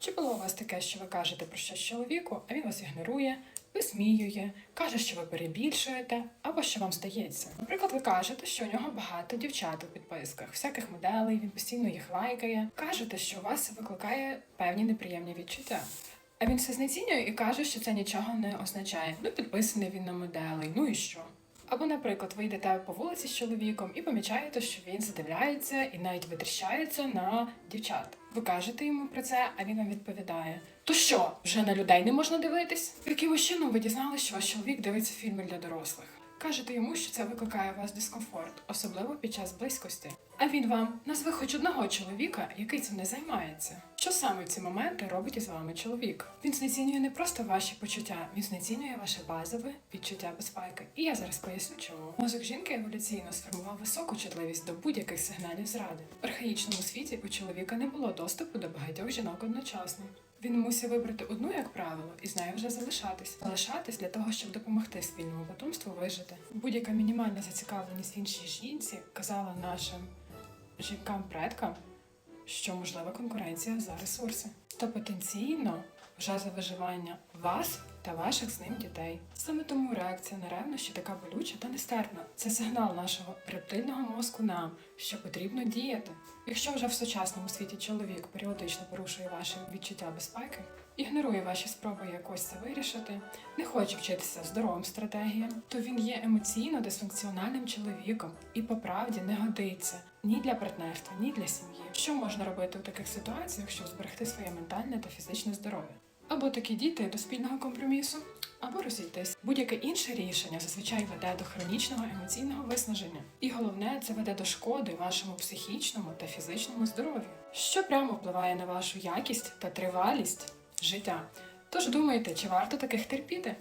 Чи було у вас таке, що ви кажете про щось чоловіку, а він вас ігнорує, висміює, каже, що ви перебільшуєте, або що вам здається? Наприклад, ви кажете, що у нього багато дівчат у підписках, всяких моделей, він постійно їх лайкає. Кажете, що у вас викликає певні неприємні відчуття. А він все знецінює і каже, що це нічого не означає. Ну, підписаний він на моделей, ну і що? Або, наприклад, ви йдете по вулиці з чоловіком і помічаєте, що він задивляється і навіть витріщається на дівчат. Ви кажете йому про це, а він вам відповідає: То що, вже на людей не можна дивитись? Яким чином ви дізналися, що ваш чоловік дивиться фільми для дорослих. Кажете йому, що це викликає у вас дискомфорт, особливо під час близькості. А він вам назве хоч одного чоловіка, який цим не займається. Що саме в ці моменти робить із вами чоловік? Він знецінює не просто ваші почуття, він знецінює ваше базове відчуття безпеки. І я зараз поясню, чому мозок жінки еволюційно сформував високу чутливість до будь-яких сигналів зради. В архаїчному світі у чоловіка не було доступу до багатьох жінок одночасно. Він мусив вибрати одну як правило і з нею вже залишатись. Залишатись для того, щоб допомогти спільному потомству вижити. Будь-яка мінімальна зацікавленість іншій жінці казала нашим жінкам-предкам, що можлива конкуренція за ресурси, то потенційно вже за виживання вас та ваших з ним дітей. Саме тому реакція на ревнощі така болюча та нестерпна. Це сигнал нашого рептильного мозку нам, що потрібно діяти. Якщо вже в сучасному світі чоловік періодично порушує ваші відчуття безпеки, ігнорує ваші спроби якось це вирішити, не хоче вчитися здоровим стратегіям, то він є емоційно дисфункціональним чоловіком і по правді не годиться ні для партнерства, ні для сім'ї. Що можна робити у таких ситуаціях, щоб зберегти своє ментальне та фізичне здоров'я? Або такі діти до спільного компромісу, або розійтись. Будь-яке інше рішення зазвичай веде до хронічного емоційного виснаження. І головне, це веде до шкоди вашому психічному та фізичному здоров'ю, що прямо впливає на вашу якість та тривалість життя. Тож думайте, чи варто таких терпіти?